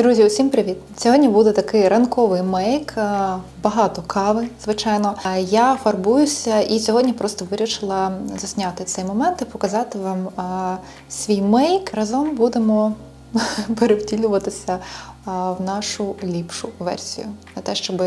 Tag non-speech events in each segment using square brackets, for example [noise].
Друзі, усім привіт! Сьогодні буде такий ранковий мейк, е, багато кави, звичайно. Е, Я фарбуюся і сьогодні просто вирішила засняти цей момент і показати вам е, свій мейк. Разом будемо [laughs] перевтілюватися в нашу ліпшу версію. Не те, щоб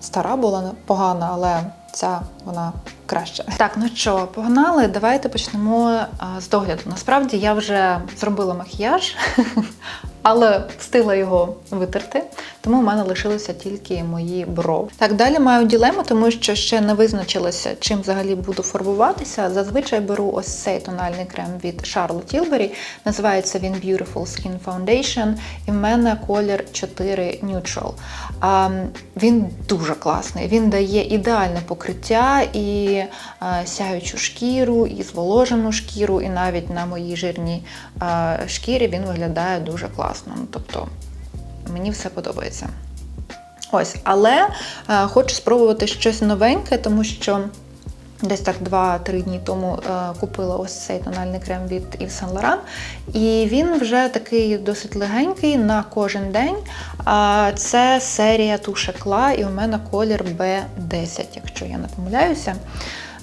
стара була погана, але ця вона краще. Так, ну що, погнали? Давайте почнемо з догляду. Насправді я вже зробила макіяж, [laughs] але встигла його витерти, тому в мене лишилися тільки мої брови. Так, далі маю ділему, тому що ще не визначилася, чим взагалі буду фарбуватися. Зазвичай беру ось цей тональний крем від Charlotte Tilbury. Називається він Beautiful Skin Foundation, і в мене колір 4 Neutral. А, він дуже класний. Він дає ідеальне покриття і а, сяючу шкіру, і зволожену шкіру, і навіть на моїй жирній а, шкірі він виглядає дуже класно. Ну, тобто мені все подобається. Ось, але е, хочу спробувати щось новеньке, тому що десь так 2-3 дні тому е, купила ось цей тональний крем від Yves Saint Laurent. І він вже такий досить легенький на кожен день. А це серія Тушекла, і у мене колір B10, якщо я не помиляюся.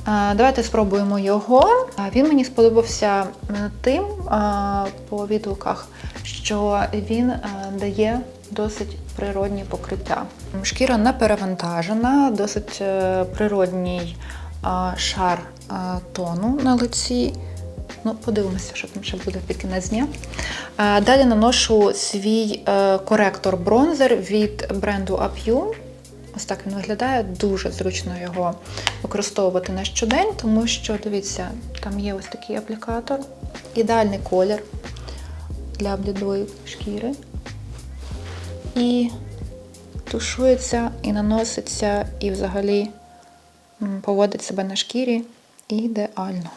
Е, Давайте спробуємо його. Е, Він мені сподобався е, тим по відгуках, що він дає досить природні покриття. Шкіра не перевантажена, досить природній шар тону на лиці. Ну, подивимося, що там ще буде під кінець дня. Далі наношу свій коректор бронзер від бренду Appium. Ось так він виглядає. Дуже зручно його використовувати на щодень, тому що, дивіться, там є ось такий аплікатор, ідеальний колір для блідої шкіри. І тушується, і наноситься, і взагалі поводить себе на шкірі ідеально.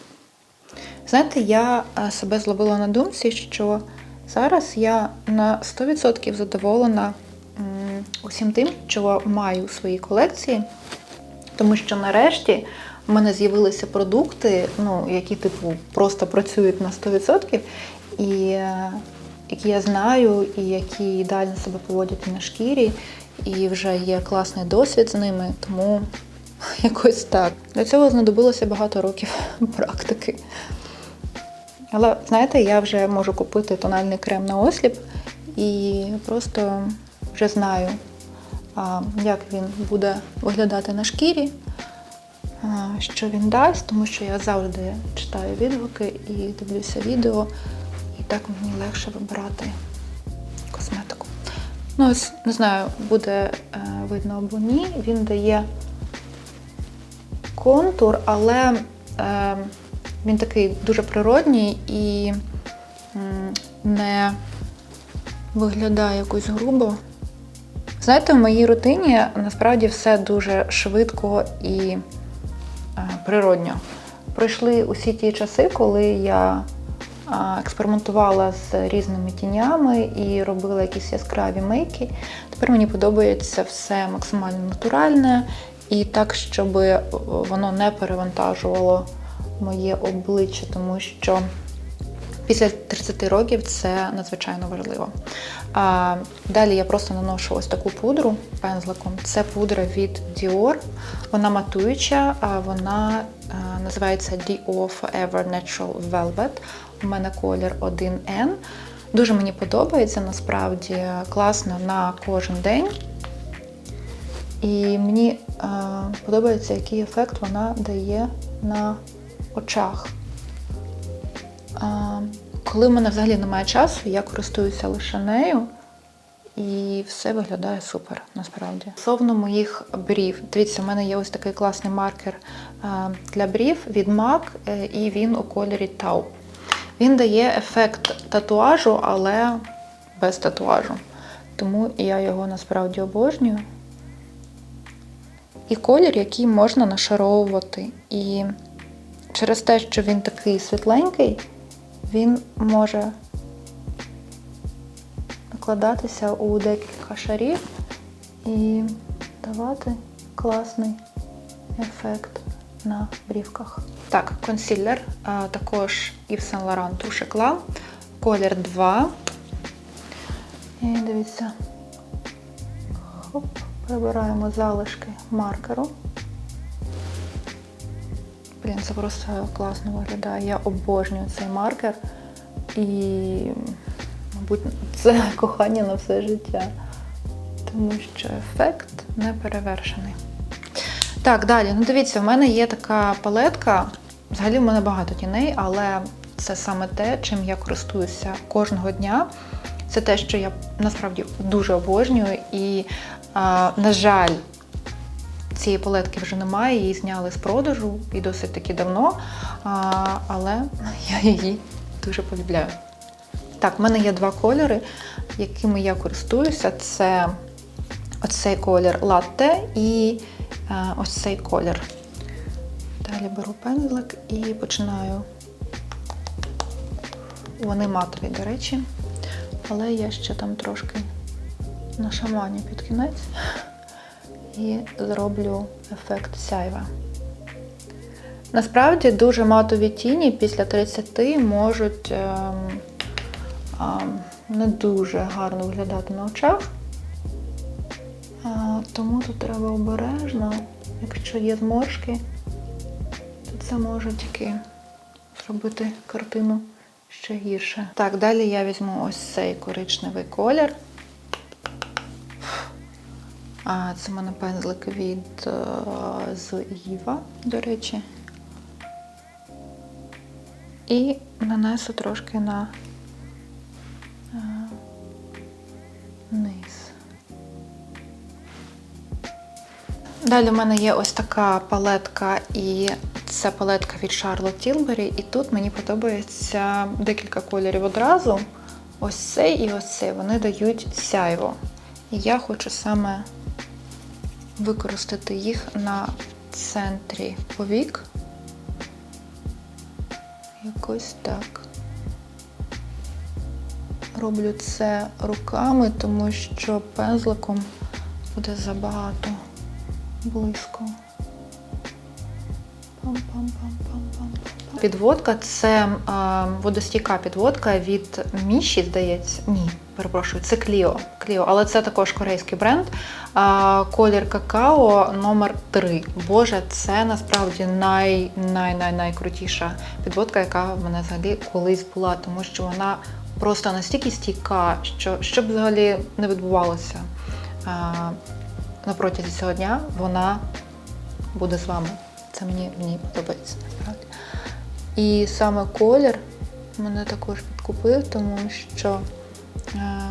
Знаєте, я е, себе зловила на думці, що зараз я на 100% задоволена усім тим, що маю у своїй колекції, тому що нарешті в мене з'явилися продукти, ну, які типу просто працюють на 100%, і е, які я знаю, і які ідеально себе поводять на шкірі, і вже є класний досвід з ними, тому [laughs] якось так. Для цього знадобилося багато років [laughs] практики. Але знаєте, я вже можу купити тональний крем на осліп і просто вже знаю, як він буде виглядати на шкірі, що він дасть, тому що я завжди читаю відгуки і дивлюся відео, і так мені легше вибирати косметику. Ну, ось не знаю, буде е, видно або ні. Він дає контур, але е, він такий дуже природній і не виглядає якось грубо. Знаєте, в моїй рутині насправді все дуже швидко і е, природньо. Пройшли усі ті часи, коли я е, експериментувала з різними тінями і робила якісь яскраві мейки. Тепер мені подобається все максимально натуральне і так, щоб воно не перевантажувало моє обличчя, тому що після 30 років це надзвичайно важливо. Далі я просто наношу ось таку пудру пензликом. Це пудра від Dior. Вона матуюча, а вона а, називається Dior Forever Natural Velvet. У мене колір 1N. Дуже мені подобається, насправді класно на кожен день. І мені е, подобається, який ефект вона дає на очах. Коли в мене взагалі немає часу, я користуюся лише нею, і все виглядає супер, насправді. Стосовно моїх брів, дивіться, в мене є ось такий класний маркер е, для брів від MAC, е, і він у кольорі Taupe. Він дає ефект татуажу, але без татуажу. Тому я його насправді обожнюю. І колір, який можна нашаровувати. І через те, що він такий світленький, він може накладатися у декілька шарів і давати класний ефект на брівках. Так, консилер, а, також Yves Saint Laurent Touche Eclat, колір 2. І дивіться. Хоп, прибираємо залишки маркеру. Блін, це просто класно виглядає. Я обожнюю цей маркер. І, мабуть, це [laughs] кохання на все життя. Тому що ефект не перевершений. Так, далі. Ну дивіться, в мене є така палетка. Взагалі в мене багато тіней, але це саме те, чим я користуюся кожного дня. Це те, що я насправді дуже обожнюю. І, а, на жаль, цієї палетки вже немає, її зняли з продажу і досить таки давно. Але [laughs] я її дуже полюбляю. Так, в мене є два кольори, якими я користуюся. Це оцей колір латте і е, ось цей колір. Далі беру пензлик і починаю. Вони матові, до речі, але я ще там трошки нашаманю під кінець і зроблю ефект сяйва. Насправді дуже матові тіні після 30 можуть ем, ем, не дуже гарно виглядати на очах. А, тому тут треба обережно, якщо є зморшки, то це може тільки зробити картину ще гірше. Так, далі я візьму ось цей коричневий колір. Це в мене пензлик від е, з Іва, до речі. І нанесу трошки на е, низ. Далі в мене є ось така палетка, і це палетка від Charlotte Tilbury. І тут мені подобається декілька кольорів одразу. Ось цей і ось цей. Вони дають сяйво. І я хочу саме використати їх на центрі повік. Якось так. Роблю це руками, тому що пензликом буде забагато близько. Підводка це водостійка підводка від Міші, здається. Ні, перепрошую, це Кліо. Кліо, але це також корейський бренд. Е, колір какао номер 3 Боже, це насправді най, най, най, найкрутіша підводка, яка в мене взагалі колись була, тому що вона просто настільки стійка, що що б взагалі не відбувалося. На протязі цього дня вона буде з вами. Це мені мені подобається насправді. І саме колір мене також підкупив, тому що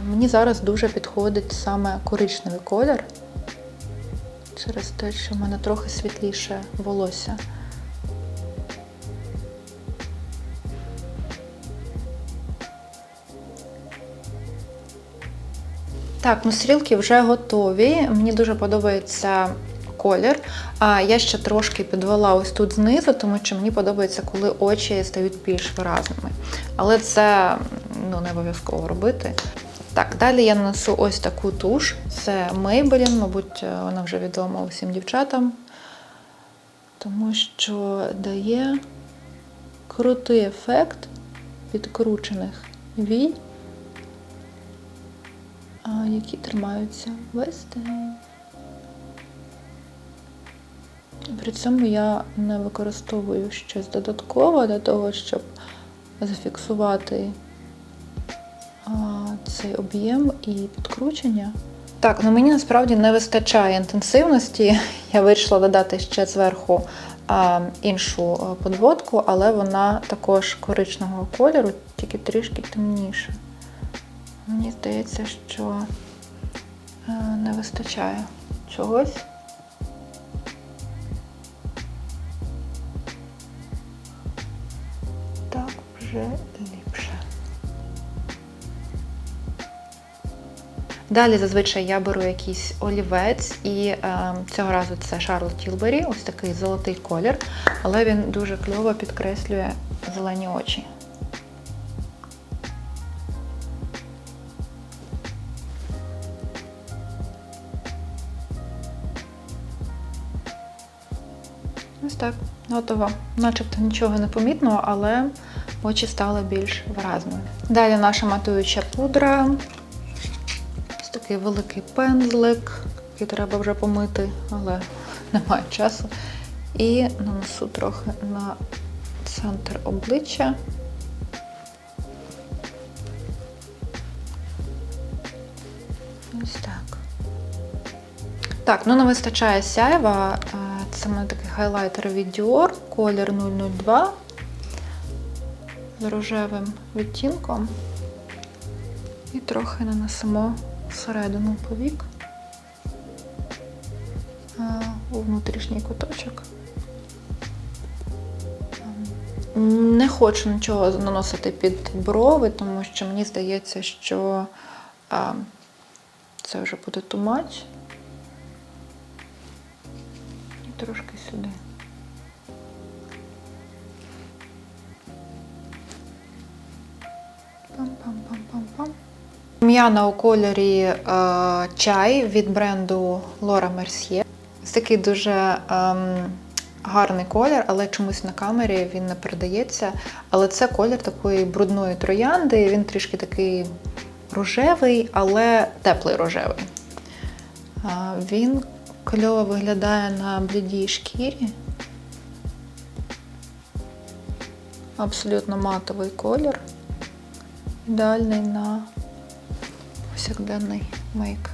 мені зараз дуже підходить саме коричневий колір, через те, що в мене трохи світліше волосся. Так, ну стрілки вже готові. Мені дуже подобається колір. А я ще трошки підвела ось тут знизу, тому що мені подобається, коли очі стають більш виразними. Але це ну, не обов'язково робити. Так, далі я нанесу ось таку туш. Це Maybelline, мабуть, вона вже відома усім дівчатам, тому що дає крутий ефект підкручених вій які тримаються весь день. При цьому я не використовую щось додатково для того, щоб зафіксувати цей об'єм і підкручення. Так, ну мені насправді не вистачає інтенсивності. Я вирішила додати ще зверху а, іншу подводку, але вона також коричневого кольору, тільки трішки темніша. Мені здається, що е, не вистачає чогось. Так вже Далі зазвичай я беру якийсь олівець, і е, цього разу це Charlotte Tilbury, ось такий золотий колір, але він дуже кльово підкреслює зелені очі. Ось так, готово. Начебто нічого не помітно, але очі стали більш виразними. Далі наша матуюча пудра. Такий великий пензлик, який треба вже помити, але немає часу. І нанесу трохи на центр обличчя. Ось так. Так, ну не вистачає сяйва. Е, Це в мене такий хайлайтер від Dior, колір 002 з рожевим відтінком. І трохи нанесемо всередину повік у внутрішній куточок. Не хочу нічого наносити під брови, тому що мені здається, що а, це вже буде much. І трошки сюди. Пам-пам-пам-пам-пам. М'яна у кольорі е, чай від бренду Laura Mercier. Ось такий дуже ем, гарний колір, але чомусь на камері він не передається. Але це колір такої брудної троянди. Він трішки такий рожевий, але теплий рожевий. Е, він кльово виглядає на блідій шкірі. Абсолютно матовий колір. Ідеальний на повсякденний мейк.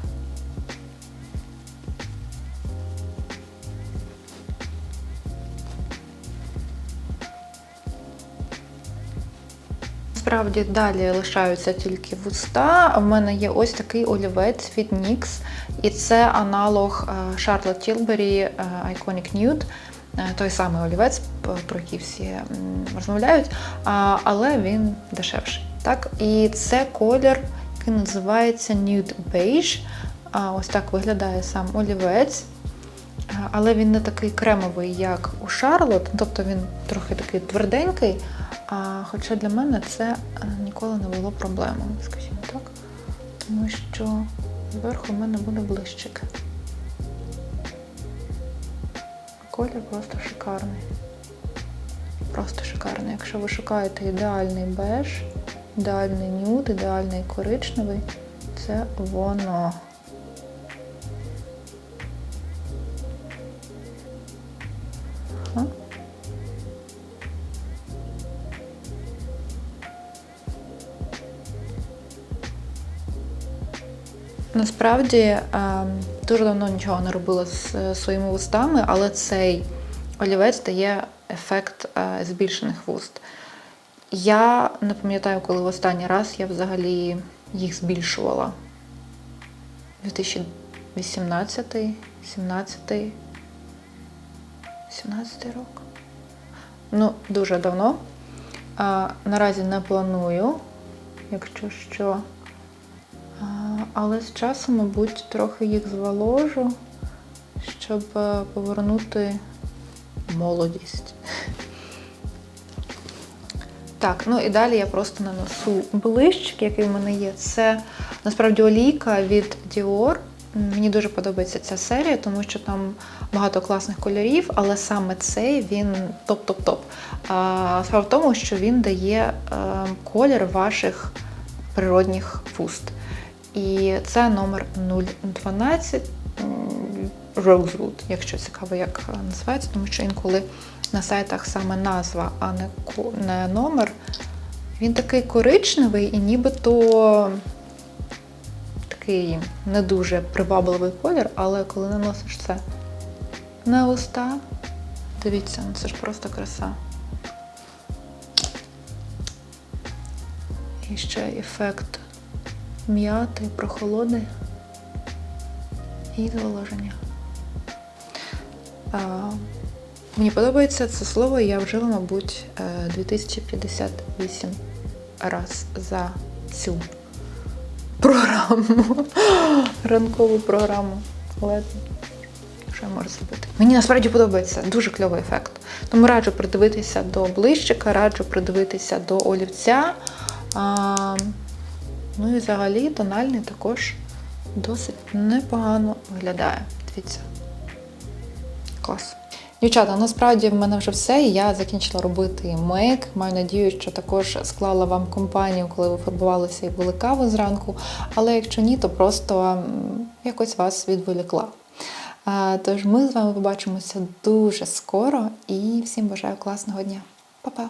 Справді далі лишаються тільки вуста. У мене є ось такий олівець від NYX, і це аналог е, Charlotte Tilbury е, Iconic Nude. Е, Той самий олівець, про який всі розмовляють, але він дешевший. Так? І це колір, який називається Nude Beige. А, Ось так виглядає сам олівець. Але він не такий кремовий, як у Шарлот, тобто він трохи такий тверденький. А, хоча для мене це е, ніколи не було проблемою, скажімо так. Тому що зверху в мене буде блищик. Колір просто шикарний. Просто шикарний. Якщо ви шукаєте ідеальний беж, ідеальний нюд, ідеальний коричневий, це воно. Насправді е, дуже давно нічого не робила з е, своїми вустами, але цей олівець дає ефект е, збільшених вуст. Я не пам'ятаю, коли в останній раз я взагалі їх збільшувала. 2018, 17, 17 рок. Ну, дуже давно. А, наразі не планую, якщо що. А, але з часом, мабуть, трохи їх зволожу, щоб е, повернути молодість. Так, ну і далі я просто нанесу блищик, який в мене є. Це насправді олійка від Dior. Мені дуже подобається ця серія, тому що там багато класних кольорів, але саме цей він топ-топ-топ. Справа в тому, що він дає е, колір ваших природних вуст. І це номер 012 м, Rosewood, якщо цікаво, як е, називається, тому що інколи на сайтах саме назва, а не, номер. Він такий коричневий і нібито такий не дуже привабливий колір, але коли наносиш це на уста, дивіться, ну це ж просто краса. І ще ефект м'яти, прохолоди і зволоження. Мені подобається це слово, я вжила, мабуть, е, 2058 раз за цю програму, [gasps] ранкову програму. Але що я можу зробити? Мені насправді подобається дуже кльовий ефект. Тому раджу придивитися до блищика, раджу придивитися до олівця. А, ну і взагалі тональний також досить непогано виглядає. Дивіться. Клас. Дівчата, насправді в мене вже все. Я закінчила робити мейк. Маю надію, що також склала вам компанію, коли ви фарбувалися і були каву зранку. Але якщо ні, то просто якось вас відволікла. Тож ми з вами побачимося дуже скоро і всім бажаю класного дня. Па-па!